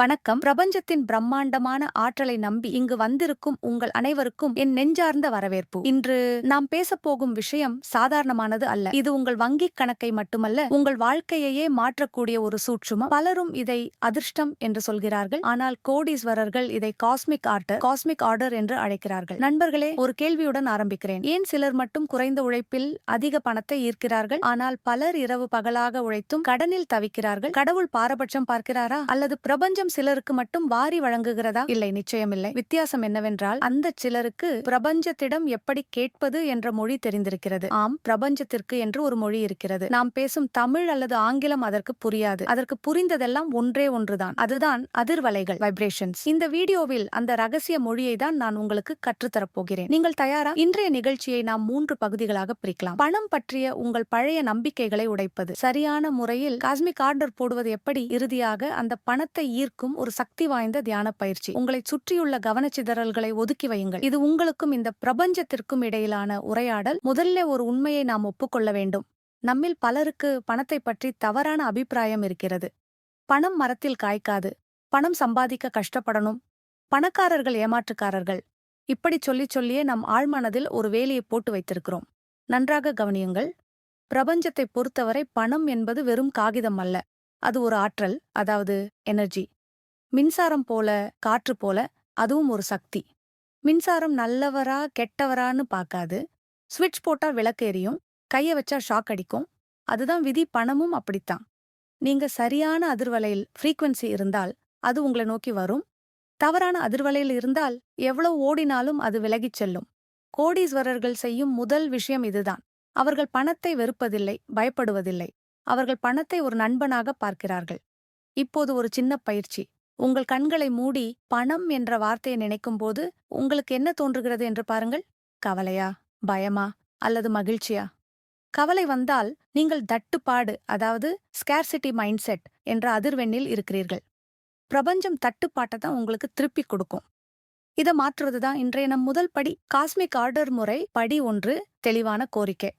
வணக்கம். பிரபஞ்சத்தின் பிரம்மாண்டமான ஆற்றலை நம்பி இங்கு வந்திருக்கும் உங்கள் அனைவருக்கும் என் நெஞ்சார்ந்த வரவேற்பு. இன்று நாம் பேசப்போகும் விஷயம் சாதாரணமானது அல்ல. இது உங்கள் வங்கிக் கணக்கை மட்டுமல்ல உங்கள் வாழ்க்கையையே மாற்றக்கூடிய ஒரு சூட்சுமம். பலரும் இதை அதிர்ஷ்டம் என்று சொல்கிறார்கள். ஆனால் கோடீஸ்வரர்கள் இதை காஸ்மிக் ஆர்டர் காஸ்மிக் ஆர்டர் என்று அழைக்கிறார்கள். நண்பர்களே ஒரு கேள்வியுடன் ஆரம்பிக்கிறேன். ஏன் சிலர் மட்டும் குறைந்த உழைப்பில் அதிக பணத்தை ஈர்க்கிறார்கள்? ஆனால் பலர் இரவு பகலாக உழைத்தும் கடனில் தவிக்கிறார்கள். கடவுள் பாரபட்சம் பார்க்கிறாரா? அல்லது பிரபஞ்சம் சிலருக்கு மட்டும் வாரி வழங்குகிறதா? இல்லை நிச்சயமில்லை வித்தியாசம் என்னவென்றால் அந்த சிலருக்கு பிரபஞ்சத்திடம் எப்படி கேட்பது என்ற மொழி தெரிந்திருக்கிறது. ஆம் பிரபஞ்சத்திற்கு என்று ஒரு மொழி இருக்கிறது. நாம் பேசும் தமிழ் அல்லது ஆங்கிலம் அதற்கு புரியாது. அதற்கு புரிந்ததெல்லாம் ஒன்றே ஒன்றுதான். அதுதான் அதிர்வலைகள். வைப்ரேஷன்ஸ் இந்த வீடியோவில் அந்த ரகசிய மொழியை தான் நான் உங்களுக்கு கற்றுத்தரப் போகிறேன் நீங்கள் தயாரா? இன்றைய நிகழ்ச்சியை நாம் மூன்று பகுதிகளாக பிரிக்கலாம். பணம் பற்றிய உங்கள் பழைய நம்பிக்கைகளை உடைப்பது. சரியான முறையில் காஸ்மிக் ஆர்டர் போடுவது எப்படி? இறுதியாக அந்த பணத்தை ஈர்க்கும் ஒரு சக்தி வாய்ந்த தியான பயிற்சி. உங்களை சுற்றியுள்ள கவனச்சிதறல்களை ஒதுக்கி வையுங்கள். இது உங்களுக்கும் இந்த பிரபஞ்சத்திற்கும் இடையிலான உரையாடல். முதல்ல ஒரு உண்மையை நாம் ஒப்புக்கொள்ள வேண்டும். நம்மில் பலருக்கு பணத்தை பற்றி தவறான அபிப்பிராயம் இருக்கிறது. பணம் மரத்தில் காய்க்காது. பணம் சம்பாதிக்க கஷ்டப்படணும். பணக்காரர்கள் ஏமாற்றுக்காரர்கள். இப்படி சொல்லிச் சொல்லியே நம் ஆழ்மனதில் ஒரு வேலையை போட்டு வைத்திருக்கிறோம். நன்றாக கவனியுங்கள். பிரபஞ்சத்தை பொறுத்தவரை பணம் என்பது வெறும் காகிதம் அல்ல. அது ஒரு ஆற்றல் அதாவது எனர்ஜி மின்சாரம் போல காற்று போல அதுவும் ஒரு சக்தி. மின்சாரம் நல்லவரா கெட்டவரான்னு பார்க்காது. ஸ்விட்ச் போட்டா விளக்கு எரியும் கைய வச்சா ஷாக் அடிக்கும். அதுதான் விதி பணமும் அப்படித்தான். நீங்க சரியான அதிர்வலையில் ஃப்ரீக்வன்சி இருந்தால் அது உங்களை நோக்கி வரும். தவறான அதிர்வலையில் இருந்தால் எவ்வளவு ஓடினாலும் அது விலகிச் செல்லும். கோடீஸ்வரர்கள் செய்யும் முதல் விஷயம் இதுதான். அவர்கள் பணத்தை வெறுப்பதில்லை பயப்படுவதில்லை. அவர்கள் பணத்தை ஒரு நண்பனாக பார்க்கிறார்கள். இப்போது ஒரு சின்ன பயிற்சி. உங்கள் கண்களை மூடி பணம் என்ற வார்த்தையை நினைக்கும்போது உங்களுக்கு என்ன தோன்றுகிறது என்று பாருங்கள். கவலையா? பயமா? அல்லது மகிழ்ச்சியா? கவலை வந்தால் நீங்கள் தட்டுப்பாடு அதாவது ஸ்கேர்சிட்டி மைண்ட் செட் என்ற அதிர்வெண்ணில் இருக்கிறீர்கள். பிரபஞ்சம் தட்டுப்பாட்டை தான் உங்களுக்கு திருப்பி கொடுக்கும். இதை மாற்றுவது தான் இன்றைய நம் முதல் படி காஸ்மிக் ஆர்டர் முறை படி ஒன்று தெளிவான கோரிக்கை.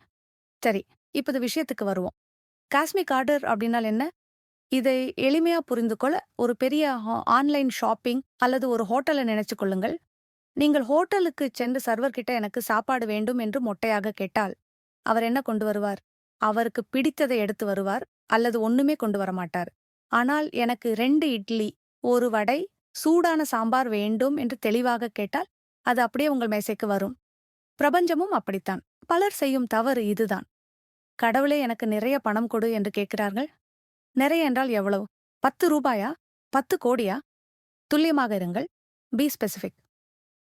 சரி இப்போது விஷயத்துக்கு வருவோம். காஸ்மிக் ஆர்டர் அப்படின்னால் என்ன? இதை எளிமையா புரிந்து கொள்ள ஒரு பெரிய ஆன்லைன் ஷாப்பிங் அல்லது ஒரு ஹோட்டலை நினைச்சு கொள்ளுங்கள். நீங்கள் ஹோட்டலுக்கு சென்று சர்வர் கிட்ட எனக்கு சாப்பாடு வேண்டும் என்று மொட்டையாக கேட்டால் அவர் என்ன கொண்டு வருவார்? அவருக்கு பிடித்ததை எடுத்து வருவார் அல்லது ஒண்ணுமே கொண்டு வர மாட்டார். ஆனால் எனக்கு ரெண்டு இட்லி ஒரு வடை சூடான சாம்பார் வேண்டும் என்று தெளிவாக கேட்டால் அது அப்படியே உங்கள் மேசைக்கு வரும். பிரபஞ்சமும் அப்படித்தான். பலர் செய்யும் தவறு இதுதான். கடவுளே எனக்கு நிறைய பணம் கொடு என்று கேட்கிறார்கள். நிறைய என்றால் எவ்வளவு? பத்து ரூபாயா? பத்து கோடியா? துல்லியமாக இருங்கள். பி ஸ்பெசிஃபிக்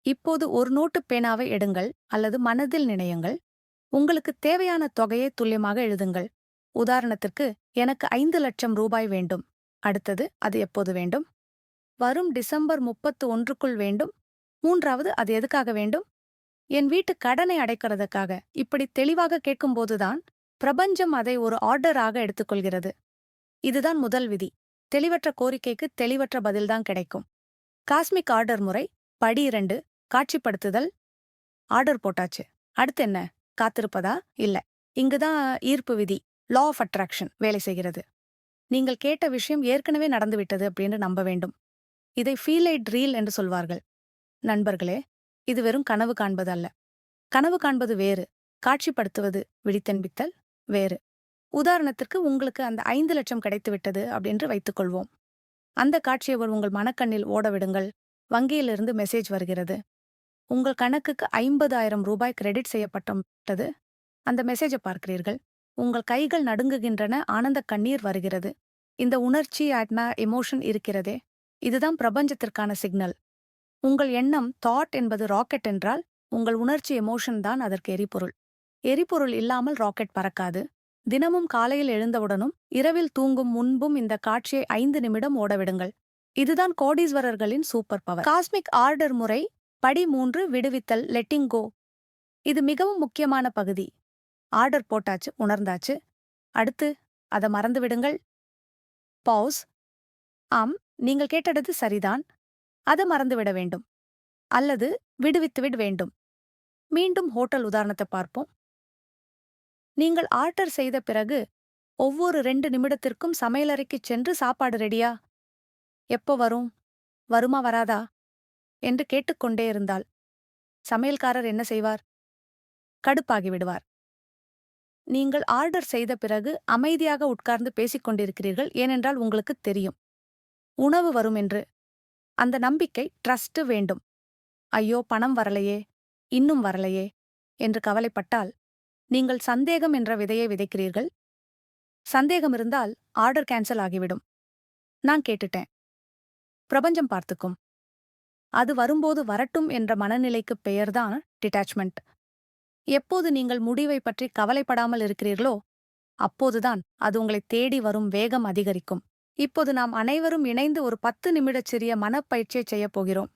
இப்போது ஒரு நோட்டு பேனாவை எடுங்கள் அல்லது மனதில் நினையுங்கள். உங்களுக்கு தேவையான தொகையை துல்லியமாக எழுதுங்கள். உதாரணத்திற்கு எனக்கு ஐந்து லட்சம் ரூபாய் வேண்டும். அடுத்தது அது எப்போது வேண்டும்? வரும் டிசம்பர் முப்பத்து ஒன்றுக்குள் வேண்டும்? மூன்றாவது அது எதுக்காக வேண்டும்? என் வீட்டு கடனை அடைக்கிறதுக்காக. இப்படி தெளிவாக கேட்கும்போதுதான் பிரபஞ்சம் அதை ஒரு ஆர்டராக எடுத்துக்கொள்கிறது. இதுதான் முதல் விதி. தெளிவற்ற கோரிக்கைக்கு தெளிவற்ற பதில்தான் கிடைக்கும். காஸ்மிக் ஆர்டர் முறை படி இரண்டு காட்சிப்படுத்துதல் ஆர்டர் போட்டாச்சு. அடுத்து என்ன? காத்திருப்பதா? இல்ல. இங்குதான் ஈர்ப்பு விதி லா ஆஃப் அட்ராக்ஷன் வேலை செய்கிறது. நீங்கள் கேட்ட விஷயம் ஏற்கனவே நடந்துவிட்டது அப்படின்னு நம்ப வேண்டும். இதை ஃபீல் ஐட் ரீல் என்று சொல்வார்கள். நண்பர்களே இது வெறும் கனவு காண்பது அல்ல கனவு காண்பது வேறு காட்சிப்படுத்துவது விழித்தென்பித்தல் வேறு. உதாரணத்திற்கு உங்களுக்கு அந்த ஐந்து லட்சம் கிடைத்து விட்டது அப்படின்னு வைத்துக்கொள்வோம் அந்த காட்சியை ஒரு உங்கள் மனக்கண்ணில் ஓடவிடுங்கள் வங்கியிலிருந்து மெசேஜ் வருகிறது. உங்கள் கணக்குக்கு ஐம்பதாயிரம் ரூபாய் கிரெடிட் செய்யப்பட்டது. அந்த மெசேஜை பார்க்கிறீர்கள். உங்கள் கைகள் நடுங்குகின்றன. ஆனந்த கண்ணீர் வருகிறது. இந்த உணர்ச்சி ஆட்னா எமோஷன் இருக்கிறதே. இதுதான் பிரபஞ்சத்திற்கான சிக்னல். உங்கள் எண்ணம் தாட் என்பது ராக்கெட் என்றால் உங்கள் உணர்ச்சி எமோஷன் தான் அதற்கு எரிபொருள். எரிபொருள் இல்லாமல் ராக்கெட் பறக்காது. தினமும் காலையில் எழுந்தவுடனும் இரவில் தூங்கும் முன்பும் இந்த காட்சியை ஐந்து நிமிடம் ஓடவிடுங்கள். இதுதான் கோடீஸ்வரர்களின் சூப்பர் பவர் காஸ்மிக் ஆர்டர் முறை படி மூன்று விடுவித்தல் லெட்டிங் கோ இது மிகவும் முக்கியமான பகுதி. ஆர்டர் போட்டாச்சு உணர்ந்தாச்சு. அடுத்து அதை மறந்து விடுங்கள். பவுஸ் ஆம் நீங்கள் கேட்டது சரிதான். அதை மறந்துவிட வேண்டும். அல்லது விடுவித்துவிட வேண்டும். மீண்டும் ஹோட்டல் உதாரணத்தை பார்ப்போம். நீங்கள் ஆர்டர் செய்த பிறகு ஒவ்வொரு ரெண்டு நிமிடத்திற்கும் சமையலறைக்குச் சென்று சாப்பாடு ரெடியா? எப்போ வரும்? வருமா வராதா? என்று கேட்டுக்கொண்டே இருந்தாள். சமையல்காரர் என்ன செய்வார்? கடுப்பாகிவிடுவார் நீங்கள் ஆர்டர் செய்த பிறகு அமைதியாக உட்கார்ந்து பேசிக் கொண்டிருக்கிறீர்கள் ஏனென்றால் உங்களுக்கு தெரியும். உணவு வரும் என்று. அந்த நம்பிக்கை ட்ரஸ்ட் வேண்டும். ஐயோ பணம் வரலையே. இன்னும் வரலையே. என்று கவலைப்பட்டால் நீங்கள் சந்தேகம் என்ற விதையை விதைக்கிறீர்கள். சந்தேகம் இருந்தால் ஆர்டர் கேன்சல் ஆகிவிடும். நான் கேட்டுட்டேன். பிரபஞ்சம் பார்த்துக்கும். அது வரும்போது வரட்டும் என்ற மனநிலைக்குப் பெயர்தான் டிட்டாச்மெண்ட் எப்போது நீங்கள் முடிவை பற்றி கவலைப்படாமல் இருக்கிறீர்களோ அப்போதுதான் அது உங்களை தேடி வரும் வேகம் அதிகரிக்கும். இப்போது நாம் அனைவரும் இணைந்து ஒரு பத்து நிமிடச் சிறிய மனப்பயிற்சியை செய்யப் போகிறோம்.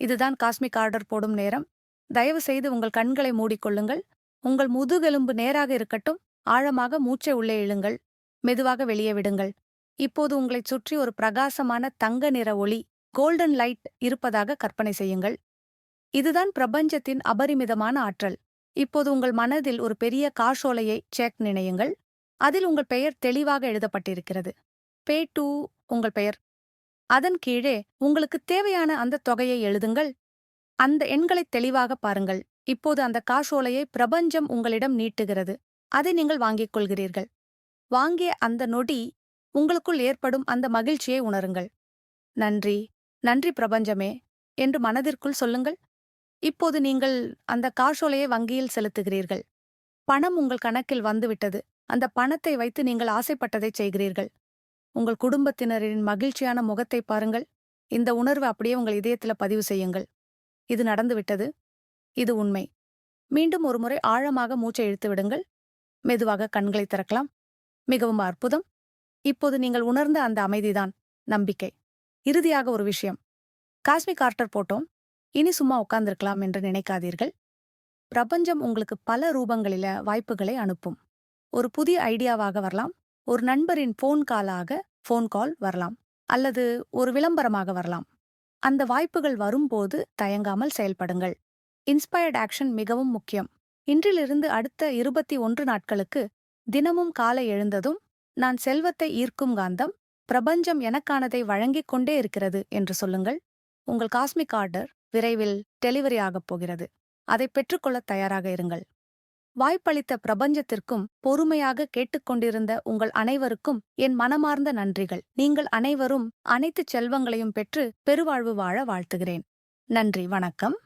இதுதான் காஸ்மிக் ஆர்டர் போடும் நேரம். தயவு செய்து உங்கள் கண்களை மூடிக்கொள்ளுங்கள். உங்கள் முதுகெலும்பு நேராக இருக்கட்டும் ஆழமாக மூச்சை உள்ளே இழுங்கள். மெதுவாக வெளியே விடுங்கள். இப்போது உங்களைச் சுற்றி ஒரு பிரகாசமான தங்க நிற ஒளி கோல்டன் லைட் இருப்பதாக கற்பனை செய்யுங்கள். இதுதான் பிரபஞ்சத்தின் அபரிமிதமான ஆற்றல். இப்போது உங்கள் மனதில் ஒரு பெரிய காஷோலையை செக் நினையுங்கள். அதில் உங்கள் பெயர் தெளிவாக எழுதப்பட்டிருக்கிறது. பே டூ உங்கள் பெயர். அதன் கீழே உங்களுக்கு தேவையான அந்த தொகையை எழுதுங்கள். அந்த எண்களை தெளிவாக பாருங்கள். இப்போது அந்த காஷோலையை பிரபஞ்சம் உங்களிடம் நீட்டுகிறது. அதை நீங்கள் வாங்கிக் கொள்கிறீர்கள். வாங்கிய அந்த நொடி உங்களுக்குள் ஏற்படும் அந்த மகிழ்ச்சியை உணருங்கள். நன்றி. நன்றி பிரபஞ்சமே. என்று மனதிற்குள் சொல்லுங்கள். இப்போது நீங்கள் அந்த காஷோலையை வங்கியில் செலுத்துகிறீர்கள். பணம் உங்கள் கணக்கில் வந்துவிட்டது. அந்த பணத்தை வைத்து நீங்கள் ஆசைப்பட்டதைச் செய்கிறீர்கள். உங்கள் குடும்பத்தினரின் மகிழ்ச்சியான முகத்தை பாருங்கள். இந்த உணர்வு அப்படியே உங்கள் இதயத்துல பதிவு செய்யுங்கள். இது நடந்துவிட்டது. இது உண்மை. மீண்டும் ஒருமுறை ஆழமாக மூச்சை இழுத்து விடுங்கள். மெதுவாக கண்களை திறக்கலாம். மிகவும் அற்புதம். இப்போது நீங்கள் உணர்ந்த அந்த அமைதிதான் நம்பிக்கை. இறுதியாக ஒரு விஷயம். காஸ்மிக் ஆர்டர் போட்டோம். இனி சும்மா உட்கார்ந்திருக்கலாம் என்று நினைக்காதீர்கள். பிரபஞ்சம் உங்களுக்கு பல ரூபங்களில வாய்ப்புகளை அனுப்பும். ஒரு புதிய ஐடியாவாக வரலாம். ஒரு நண்பரின் ஃபோன் காலாக ஃபோன் கால் வரலாம். அல்லது ஒரு விளம்பரமாக வரலாம். அந்த வாய்ப்புகள் வரும்போது தயங்காமல் செயல்படுங்கள். இன்ஸ்பயர்ட் ஆக்ஷன் மிகவும் முக்கியம். இன்றிலிருந்து அடுத்த இருபத்தி ஒன்று நாட்களுக்கு தினமும் காலை எழுந்ததும் நான் செல்வத்தை ஈர்க்கும் காந்தம் பிரபஞ்சம் எனக்கானதை வழங்கிக் கொண்டே இருக்கிறது என்று சொல்லுங்கள். உங்கள் காஸ்மிக் ஆர்டர் விரைவில் டெலிவரி ஆகப் போகிறது. அதை பெற்றுக்கொள்ள தயாராக இருங்கள். வாய்ப்பளித்த பிரபஞ்சத்திற்கும் பொறுமையாக கேட்டுக்கொண்டிருந்த உங்கள் அனைவருக்கும் என் மனமார்ந்த நன்றிகள். நீங்கள் அனைவரும் அனைத்து செல்வங்களையும் பெற்று பெருவாழ்வு வாழ வாழ்த்துகிறேன். நன்றி. வணக்கம்.